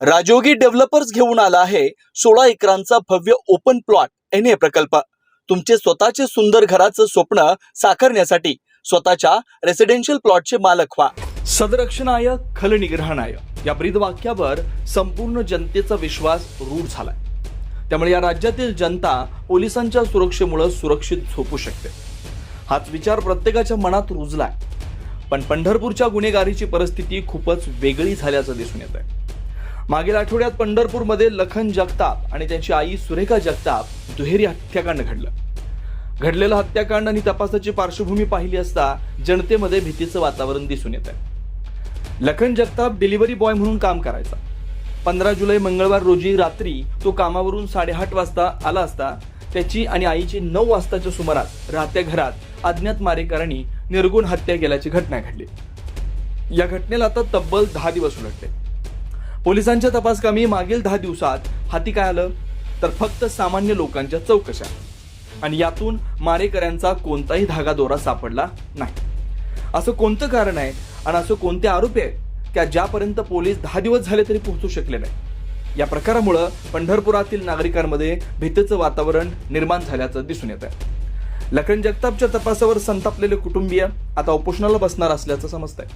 राजोगी developers घेऊन आला आहे सोळा एकरांचा भव्य ओपन प्लॉट एन ए प्रकल्प. तुमचे स्वतःचे सुंदर घराचं स्वप्न साकारण्यासाठी स्वतःच्या रेसिडेन्शियल प्लॉटचे मालक व्हा. सदरक्षणाय खलनिग्रहणाय या ब्रीदवाक्यावर संपूर्ण जनतेचा विश्वास रूढ झालाय. त्यामुळे या राज्यातील जनता पोलिसांच्या सुरक्षेमुळे सुरक्षित झोपू शकते. हाच विचार प्रत्येकाच्या मनात रुजलाय. पण पंढरपूरच्या गुन्हेगारीची परिस्थिती खूपच वेगळी झाल्याचं दिसून येत आहे मागील आठवड्यात पंढरपूरमध्ये लखन जगताप आणि त्यांची आई सुरेखा जगताप दुहेरी हत्याकांड घडलं. घडलेलं हत्याकांड आणि तपासाची पार्श्वभूमी पाहिली असता जनतेमध्ये भीतीचं वातावरण दिसून येत आहे लखन जगताप डिलिव्हरी बॉय म्हणून काम करायचा. पंधरा जुलै मंगळवार रोजी रात्री तो कामावरून साडेआठ वाजता आला असता त्याची आणि आईची नऊ वाजताच्या सुमारास राहत्या घरात अज्ञात मारेकरांनी निर्गुण हत्या केल्याची घटना घडली. या घटनेला आता तब्बल दहा दिवस उलटले. पोलिसांच्या तपासकामी मागील दहा दिवसात हाती काय आलं? तर फक्त सामान्य लोकांच्या चौकशा. आणि यातून मारेकऱ्यांचा कोणताही धागादोरा सापडला नाही. असं कोणतं कारण आहे? आणि असं कोणते आरोपी आहेत? त्या ज्यापर्यंत पोलीस दहा दिवस झाले तरी पोहोचू शकले नाही. या प्रकारामुळं पंढरपुरातील नागरिकांमध्ये भीतीचं वातावरण निर्माण झाल्याचं दिसून येत आहे लखन जगतापच्या तपासावर संतापलेले कुटुंबीय आता उपोषणाला बसणार असल्याचं समजतंय.